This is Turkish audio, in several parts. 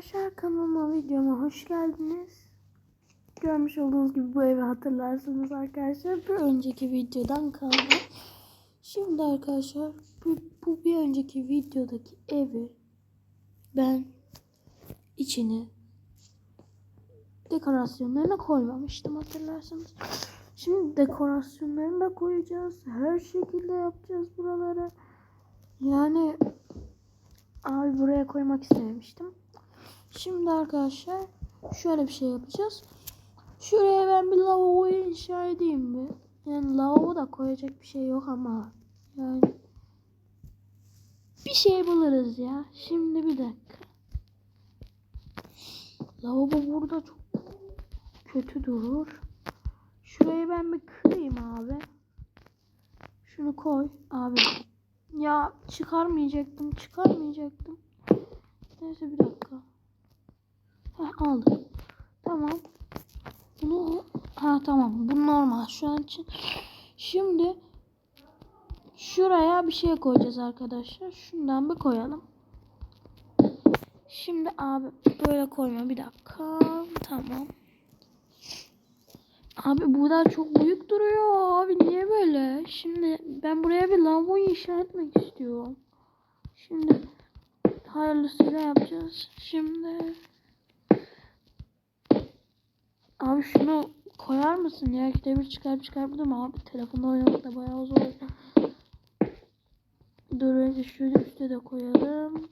arkadaşlar kanalıma videoma hoş geldiniz. Görmüş olduğunuz gibi bu evi hatırlarsınız arkadaşlar. Bir önceki videodan kaldı. Şimdi arkadaşlar bu, bu bir önceki videodaki evi ben içine dekorasyonlarına koymamıştım hatırlarsanız. Şimdi dekorasyonlarını da koyacağız. Her şekilde yapacağız buraları. Yani Abi buraya koymak istememiştim. Şimdi arkadaşlar şöyle bir şey yapacağız. Şuraya ben bir lavabo inşa edeyim mi? Yani lavabo da koyacak bir şey yok ama yani bir şey buluruz ya. Şimdi bir dakika. Lavabo burada çok kötü durur. Şurayı ben bir kırayım abi. Şunu koy abi. Ya çıkarmayacaktım, çıkarmayacaktım. Neyse bir dakika. Heh, aldım. Tamam. Bunu ha tamam. Bu normal şu an için. Şimdi şuraya bir şey koyacağız arkadaşlar. Şundan bir koyalım. Şimdi abi böyle koyma bir dakika. Tamam. Abi bu da çok büyük duruyor. Abi niye böyle? Şimdi ben buraya bir lavabo inşa etmek istiyorum. Şimdi hayırlısıyla yapacağız. Şimdi Abi şunu koyar mısın ya? İkide bir çıkar çıkar mı abi? Telefonda oynamak da bayağı zor. Dur önce şöyle üstte de koyalım.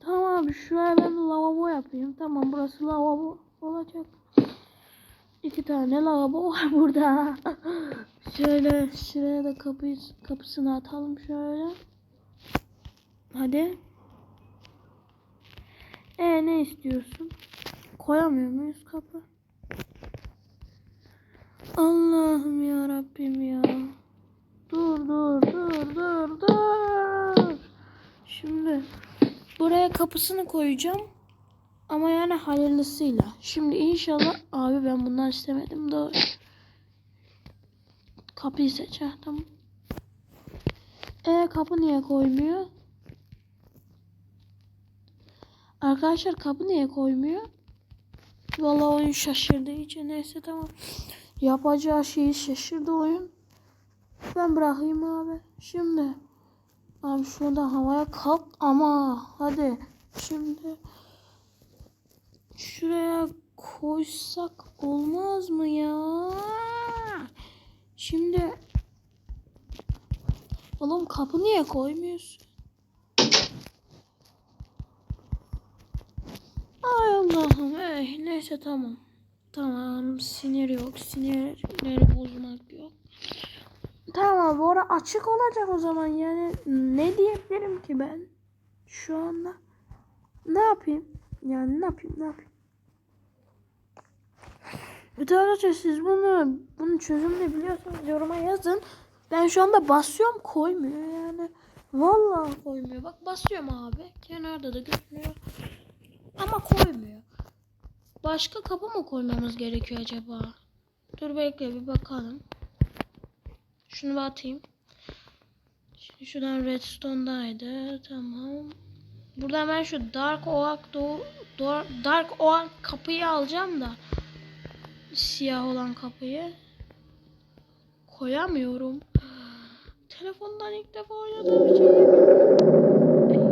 Tamam abi şuraya ben lavabo yapayım. Tamam burası lavabo olacak. İki tane lavabo var burada. şöyle şuraya da kapıyı, kapısını atalım şöyle. Hadi. E ne istiyorsun? Koyamıyor muyuz kapı? Allah'ım ya Rabbim ya. Dur dur dur dur dur. Şimdi buraya kapısını koyacağım. Ama yani hayırlısıyla. Şimdi inşallah abi ben bundan istemedim doğru. Kapıyı seç ha tamam. E kapı niye koymuyor? Arkadaşlar kapı niye koymuyor? Vallahi oyun şaşırdı iyice neyse tamam. Yapacağı şeyi şaşırdı oyun. Ben bırakayım abi. Şimdi abi şurada havaya kalk ama hadi şimdi şuraya koysak olmaz mı ya? Şimdi oğlum kapı niye koymuyorsun? Ay Allah'ım ey neyse tamam. Tamam sinir yok sinirleri bozmak yok. Tamam abi ora açık olacak o zaman yani ne diyebilirim ki ben şu anda ne yapayım yani ne yapayım ne yapayım Evet siz bunu bunun çözümünü biliyorsanız yoruma yazın. Ben şu anda basıyorum koymuyor yani. Vallahi koymuyor. Bak basıyorum abi. Kenarda da görünüyor. Ama koymuyor. Başka kapı mı koymamız gerekiyor acaba? Dur bekle bir bakalım. Şunu atayım. Şimdi şuradan redstone'daydı. Tamam. Buradan ben şu dark oak doğu, dark oak kapıyı alacağım da siyah olan kapıyı koyamıyorum. Telefondan ilk defa oynadığım için Eyvah,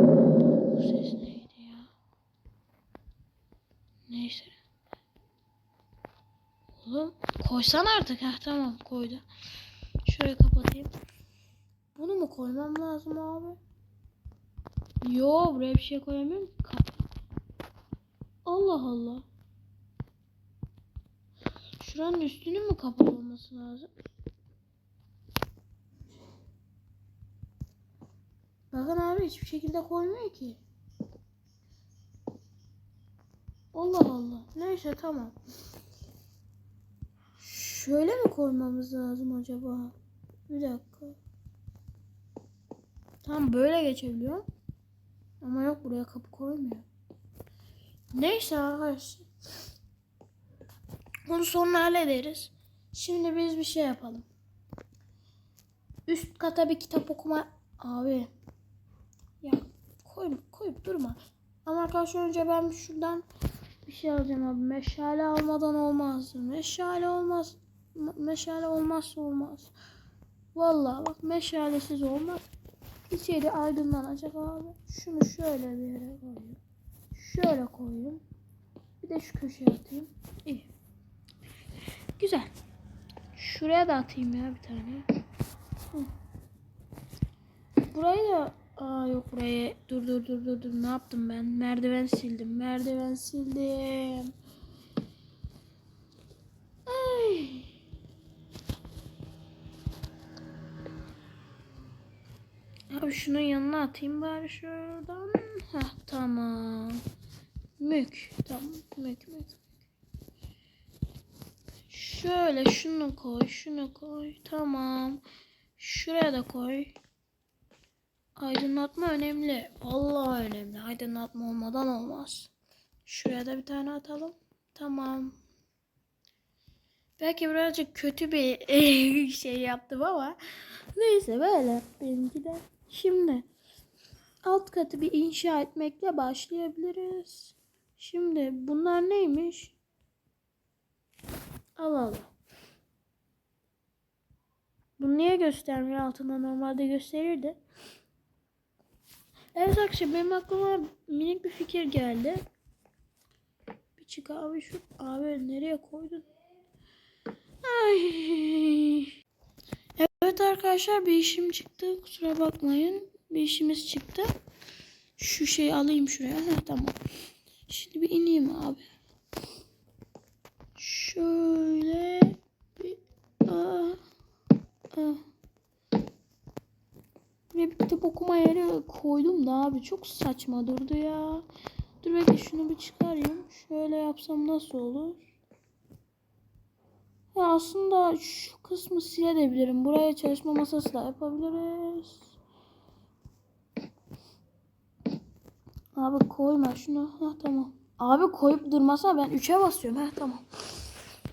bu ses neydi ya? Neyse. Oğlum koysan artık. Heh tamam koydu. Şöyle kapatayım. Bunu mu koymam lazım abi? Yo buraya bir şey koyamıyorum. Kapı. Allah Allah. Şuranın üstünün mü kapalı olması lazım? Bakın abi hiçbir şekilde koymuyor ki. Allah Allah. Neyse tamam. Şöyle mi koymamız lazım acaba? Bir dakika. Tam böyle geçebiliyor. Ama yok buraya kapı koymuyor. Neyse arkadaşlar. Onu sonra hallederiz. Şimdi biz bir şey yapalım. Üst kata bir kitap okuma... Abi. Ya koy, koyup durma. Ama arkadaşlar önce ben şuradan bir şey alacağım abi. Meşale almadan olmaz. Meşale olmaz. Me- Meşale olmazsa olmaz. Vallahi bak meşalesiz olmaz. İçeri aydınlanacak abi. Şunu şöyle bir yere koyayım. Şöyle koyayım. Bir de şu köşeye atayım. İyi. Güzel. Şuraya da atayım ya bir tane. Hı. Burayı da Aa yok buraya. Dur dur dur dur dur. Ne yaptım ben? Merdiven sildim. Merdiven sildim. Ay. Abi şunun yanına atayım bari şuradan. Heh tamam. Mük. Tamam. Mük mük. Şöyle şunu koy. Şunu koy. Tamam. Şuraya da koy. Aydınlatma önemli. Vallahi önemli. Aydınlatma olmadan olmaz. Şuraya da bir tane atalım. Tamam. Belki birazcık kötü bir şey yaptım ama neyse böyle benimki de. Şimdi alt katı bir inşa etmekle başlayabiliriz. Şimdi bunlar neymiş? Al al. Bunu niye göstermiyor altında normalde gösterirdi. Evet arkadaşlar benim aklıma minik bir fikir geldi. Bir çık abi şu abi nereye koydun? Ay. Evet arkadaşlar bir işim çıktı. Kusura bakmayın. Bir işimiz çıktı. Şu şeyi alayım şuraya. Heh, tamam. Şimdi bir ineyim abi. Şöyle bir ah, ah. Ve bir kitap okuma yeri koydum da abi çok saçma durdu ya. Dur bekle şunu bir çıkarayım. Şöyle yapsam nasıl olur? Ya aslında şu kısmı silebilirim. Buraya çalışma masası da yapabiliriz. Abi koyma şunu. Ha tamam. Abi koyup durmasa ben 3'e basıyorum. Ha tamam.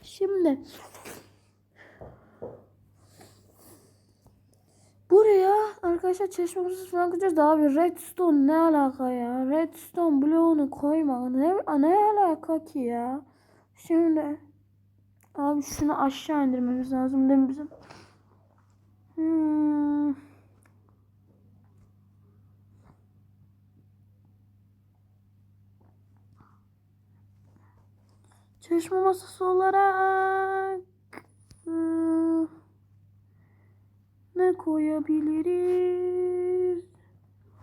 Şimdi Buraya arkadaşlar çalışmamızı falan koyacağız da abi redstone ne alaka ya? Redstone bloğunu koyma. Ne, ne alaka ki ya? Şimdi abi şunu aşağı indirmemiz lazım değil mi bizim? Hmm. Çalışma masası olarak hmm, ne koyabiliriz?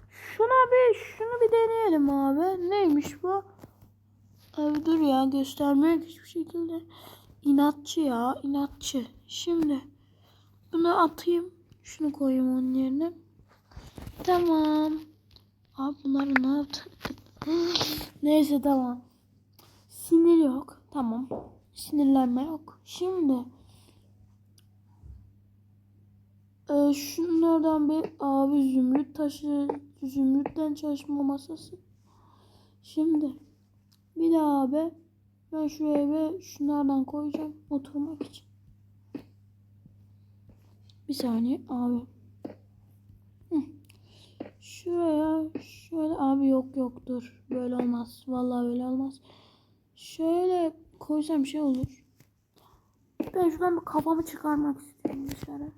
Şuna bir şunu bir deneyelim abi. Neymiş bu? Abi dur ya göstermiyor ki hiçbir şekilde. İnatçı ya inatçı. Şimdi bunu atayım. Şunu koyayım onun yerine. Tamam. Abi bunları ne yaptı? Neyse tamam. Sinir yok. Tamam. Sinirlenme yok. Şimdi e, şunlardan bir abi zümrüt taşı zümrütten çalışma masası. Şimdi bir daha abi ben şuraya bir şunlardan koyacağım oturmak için. Bir saniye abi. Hı. Şuraya şöyle abi yok yok dur. Böyle olmaz. Vallahi böyle olmaz. Şöyle koysam şey olur. Ben şuradan bir kafamı çıkarmak istiyorum dışarı.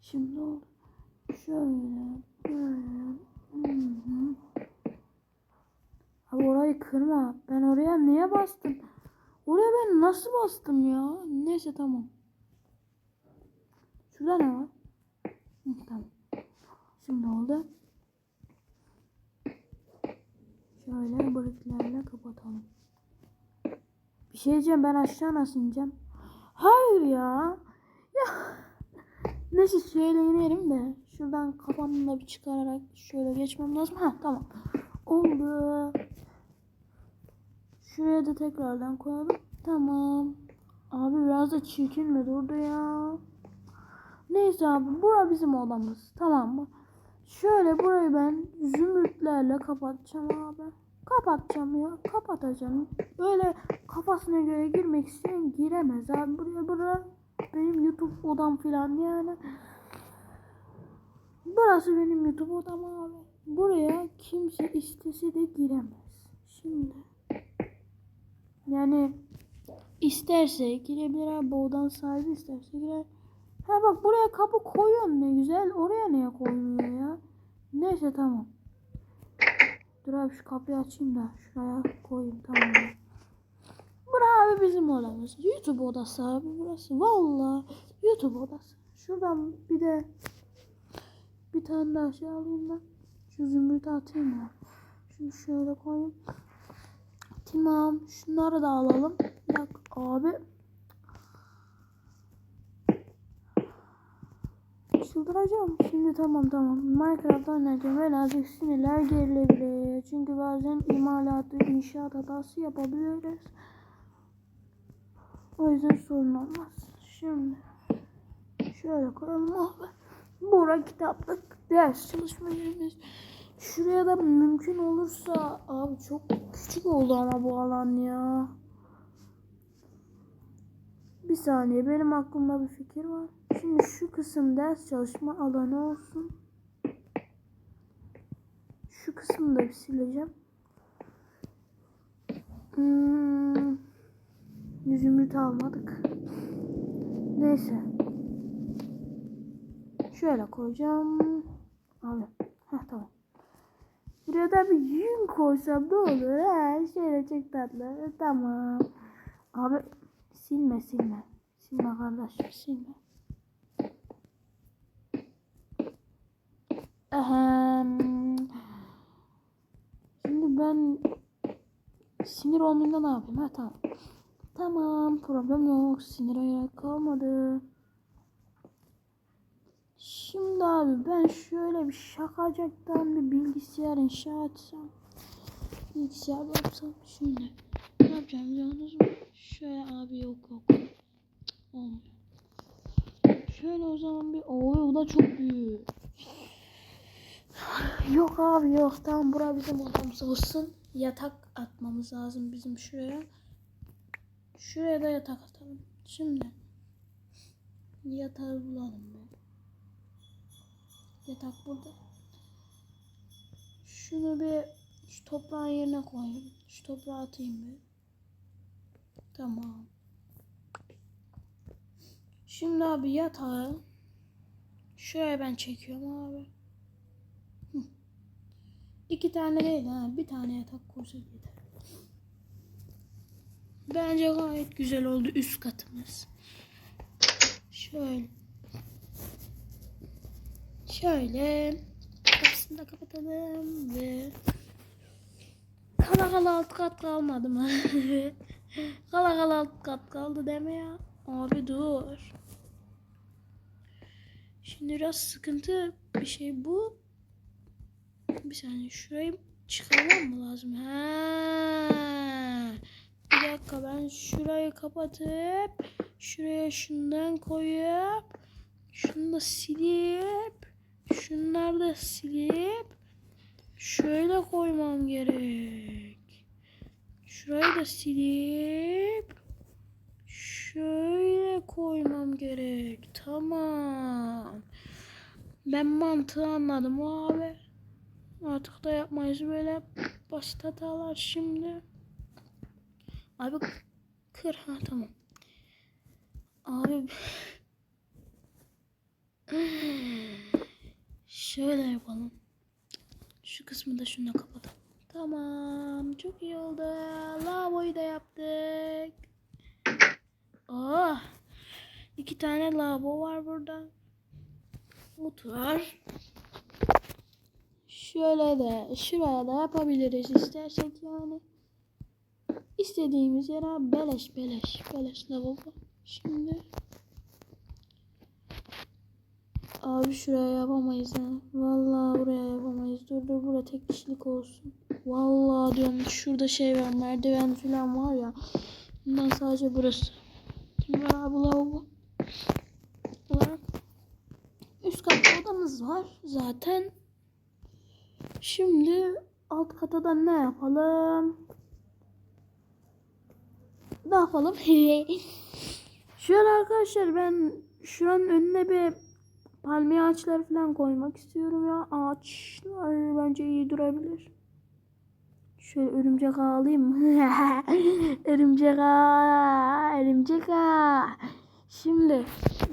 Şimdi oldu. Şöyle böyle. Hı hı. Abi orayı kırma. Ben oraya niye bastım? Oraya ben nasıl bastım ya? Neyse tamam. Şurada ne var? Hı, tamam. Şimdi oldu. Şöyle bricklerle kapatalım. Bir şey diyeceğim ben aşağı nasıl ineceğim? Hayır ya. Ya. Neyse şöyle inerim de. Şuradan kafamı da bir çıkararak şöyle geçmem lazım. Ha tamam. Oldu. Şuraya da tekrardan koyalım. Tamam. Abi biraz da çirkin mi durdu ya? Neyse abi bura bizim odamız. Tamam mı? Şöyle burayı ben zümrütlerle kapatacağım abi. Kapatacağım ya. Kapatacağım. Böyle kafasına göre girmek isteyen giremez abi. Buraya bura benim YouTube odam filan yani. Burası benim YouTube odam abi. buraya kimse istese de giremez. Şimdi yani isterse girebilir abi odan sahibi isterse girer. Ha bak buraya kapı koyuyorsun ne güzel. Oraya niye koymuyor ya? Neyse tamam. Dur abi şu kapıyı açayım da şuraya koyayım tamam. Bura abi bizim odamız. YouTube odası abi burası. Valla YouTube odası. Şuradan bir de bir tane daha şey alayım ben. Şu zümrütü atayım ya. Şunu şöyle koyayım. Tamam. Şunları da alalım. Bak abi. Çıldıracağım. Şimdi tamam tamam. Minecraft oynayacağım. En azıcık sinirler gerilebilir. Çünkü bazen imalatı, inşaat hatası yapabiliriz. O yüzden sorun olmaz. Şimdi şöyle koyalım abi. Bura kitaplık ders çalışma yerimiz. Şuraya da mümkün olursa abi çok küçük oldu ama bu alan ya. Bir saniye benim aklımda bir fikir var. Şimdi şu kısım ders çalışma alanı olsun. Şu kısmı da bir sileceğim. Hmm, zümrüt almadık. Neyse. Şöyle koyacağım. Abi. Heh tamam. Buraya da bir yün koysam ne olur? He, şöyle çok tatlı. Tamam. Abi silme silme. Silme kardeşim silme. Ahem. Şimdi ben sinir olmayınca ne yapayım? Ha tamam. Tamam problem yok. Sinire gerek kalmadı. Şimdi abi ben şöyle bir şakacaktan bir bilgisayar inşa etsem. Bilgisayar yapsam şimdi. Ne yapacağım biliyorsunuz mu? Şöyle abi yok yok. Olmuyor. Şöyle o zaman bir o da çok büyük. Yok abi yok tamam bura bizim odamız olsun. Yatak atmamız lazım bizim şuraya. Şuraya da yatak atalım. Şimdi yatağı bulalım ben. Yatak burada. Şunu bir şu toprağın yerine koyayım. Şu toprağı atayım bir. Tamam. Şimdi abi yatağı şuraya ben çekiyorum abi. Hı. İki tane değil ha. Bir tane yatak koysak yeter. Bence gayet güzel oldu üst katımız. Şöyle. Şöyle. Kapısını da kapatalım ve kala kala alt kat kalmadı mı? kala kala alt kat kaldı deme ya. Abi dur. Şimdi biraz sıkıntı bir şey bu. Bir saniye şurayı çıkarmam mı lazım? Ha. Bir dakika ben şurayı kapatıp şuraya şundan koyup şunu da silip şunları da silip şöyle koymam gerek. Şurayı da silip şöyle koymam gerek. Tamam. Ben mantığı anladım abi. Artık da yapmayız böyle basit hatalar şimdi. Abi kır ha tamam. Abi şöyle yapalım. Şu kısmı da şuna kapatalım. Tamam çok iyi oldu. Lavaboyu da yaptık. Oh. iki tane lavabo var burada. Var. Şöyle de şuraya da yapabiliriz istersek yani. İstediğimiz yere beleş beleş beleş lavabo. Şimdi Abi şuraya yapamayız ha. Vallahi buraya yapamayız. Dur dur burada tek kişilik olsun. Vallahi diyorum şurada şey var merdiven falan var ya. Bundan sadece burası. Şimdi abi lavabo. Olarak üst katta odamız var zaten. Şimdi alt kata da ne yapalım? Ne yapalım? Şöyle arkadaşlar ben şuranın önüne bir palmiye ağaçları falan koymak istiyorum ya. Ağaçlar bence iyi durabilir. Şöyle örümcek ağı alayım örümcek ağı, örümcek ağı. Şimdi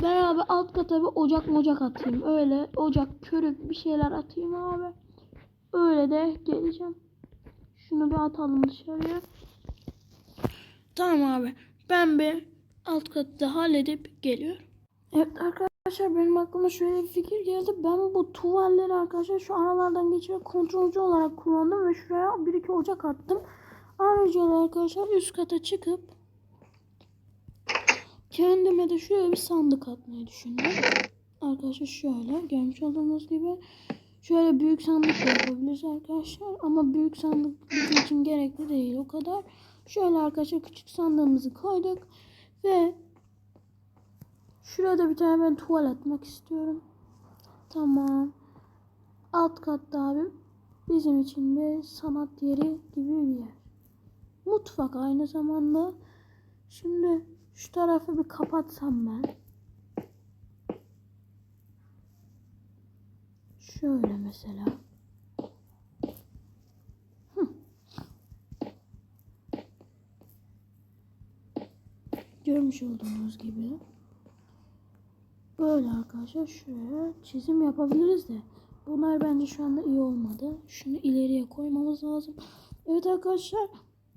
ben abi alt kata bir ocak mocak atayım. Öyle ocak körük bir şeyler atayım abi. Öyle de geleceğim. Şunu bir atalım dışarıya. Tamam abi. Ben bir alt katı da halledip geliyorum. Evet arkadaşlar benim aklıma şöyle bir fikir geldi. Ben bu tuvalleri arkadaşlar şu aralardan geçirip kontrolcü olarak kullandım ve şuraya bir iki ocak attım. Ayrıca da arkadaşlar üst kata çıkıp kendime de şöyle bir sandık atmayı düşündüm. Arkadaşlar şöyle görmüş olduğunuz gibi şöyle büyük sandık yapabiliriz arkadaşlar. Ama büyük sandık için gerekli değil o kadar. Şöyle arkadaşlar küçük sandığımızı koyduk ve şurada bir tane ben tuval atmak istiyorum. Tamam. Alt katta abi bizim için bir sanat yeri gibi bir yer. Mutfak aynı zamanda. Şimdi şu tarafı bir kapatsam ben. Şöyle mesela. Hı. Görmüş olduğunuz gibi. Böyle arkadaşlar şuraya çizim yapabiliriz de. Bunlar bence şu anda iyi olmadı. Şunu ileriye koymamız lazım. Evet arkadaşlar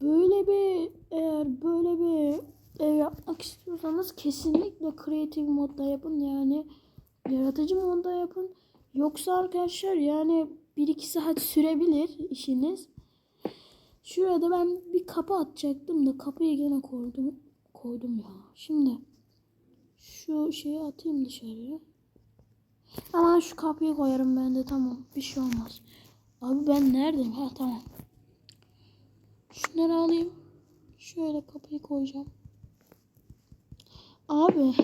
böyle bir eğer böyle bir ev yapmak istiyorsanız kesinlikle kreatif modda yapın yani yaratıcı modda yapın. Yoksa arkadaşlar yani 1-2 saat sürebilir işiniz. Şurada ben bir kapı atacaktım da kapıyı gene koydum. Koydum ya. Şimdi şu şeyi atayım dışarıya. Ama şu kapıyı koyarım ben de tamam. Bir şey olmaz. Abi ben neredeyim? Ha tamam. Şunları alayım. Şöyle kapıyı koyacağım. Abi.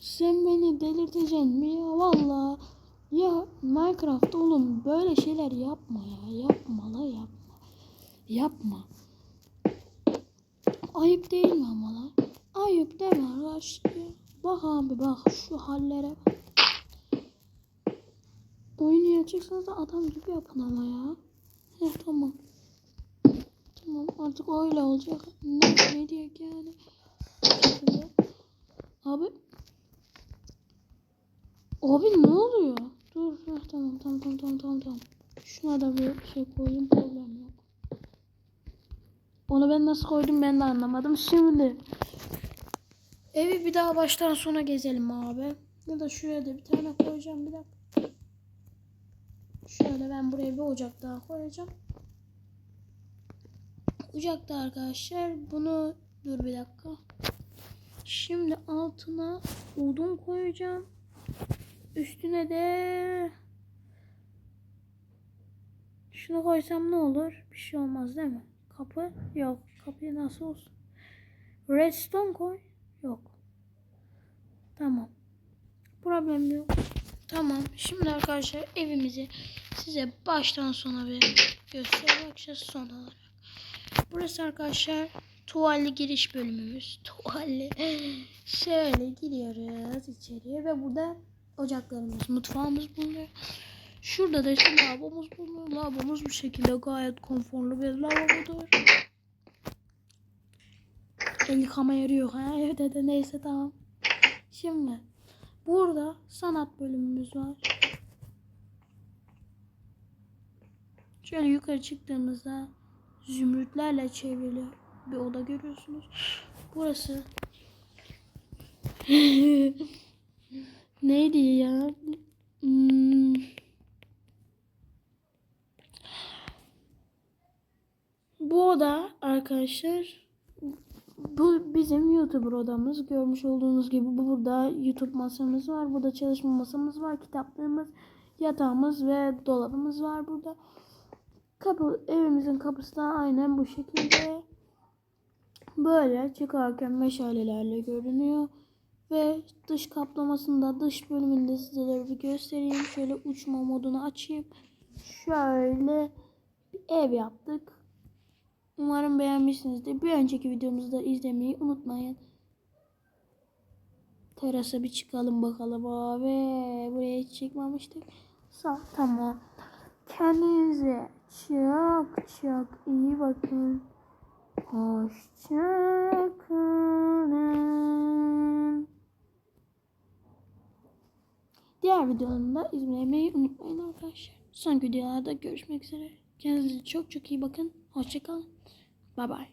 Sen beni delirteceksin mi ya? Valla. Ya Minecraft oğlum böyle şeyler yapma ya. Yapma la yapma. Yapma. Ayıp değil mi ama lan? Ayıp deme arkadaşlar. Bak abi bak şu hallere bak. Oyunu yapacaksanız da adam gibi yapın ama ya. Heh tamam. Tamam artık öyle olacak. Ne, ne diyek yani. Abi. Abi ne oluyor? Dur. Heh, tamam tamam tamam tamam tamam. Şuna da bir şey koyayım problem yok. Onu ben nasıl koydum ben de anlamadım. Şimdi evi bir daha baştan sona gezelim abi. Ya da şuraya da bir tane koyacağım bir dakika. Şöyle ben buraya bir ocak daha koyacağım. Ocakta arkadaşlar bunu dur bir dakika. Şimdi altına odun koyacağım. Üstüne de şunu koysam ne olur? Bir şey olmaz değil mi? Kapı yok. Kapıyı nasıl olsun? Redstone koy. Yok. Tamam. Problem yok. Tamam. Şimdi arkadaşlar evimizi size baştan sona bir göstereyim. Bakacağız son olarak. Burası arkadaşlar tuvalli giriş bölümümüz. Tuvalli. Şöyle giriyoruz içeriye ve burada ocaklarımız, mutfağımız bulunuyor. Şurada da işte lavabomuz bulunuyor. Lavabomuz bu şekilde gayet konforlu bir lavabodur. El yıkama yeri ha. Evet evet neyse tamam. Şimdi burada sanat bölümümüz var. Şöyle yukarı çıktığımızda zümrütlerle çevrili bir oda görüyorsunuz. Burası neydi ya? Hmm. Bu oda arkadaşlar bu bizim YouTuber odamız. Görmüş olduğunuz gibi burada YouTube masamız var. Burada çalışma masamız var. Kitaplığımız, yatağımız ve dolabımız var burada. Kapı, evimizin kapısı da aynen bu şekilde. Böyle çıkarken meşalelerle görünüyor. Ve dış kaplamasında dış bölümünde sizlere bir göstereyim. Şöyle uçma modunu açayım. Şöyle bir ev yaptık. Umarım beğenmişsinizdir. Bir önceki videomuzu da izlemeyi unutmayın. terasa bir çıkalım bakalım abi. Buraya hiç çıkmamıştık. Sağ tamam. Kendinize çok çok iyi bakın. Hoşçakalın. Diğer videolarımda izlemeyi unutmayın arkadaşlar. Son videolarda görüşmek üzere. Kendinize çok çok iyi bakın. Hoşçakalın. Bye bye.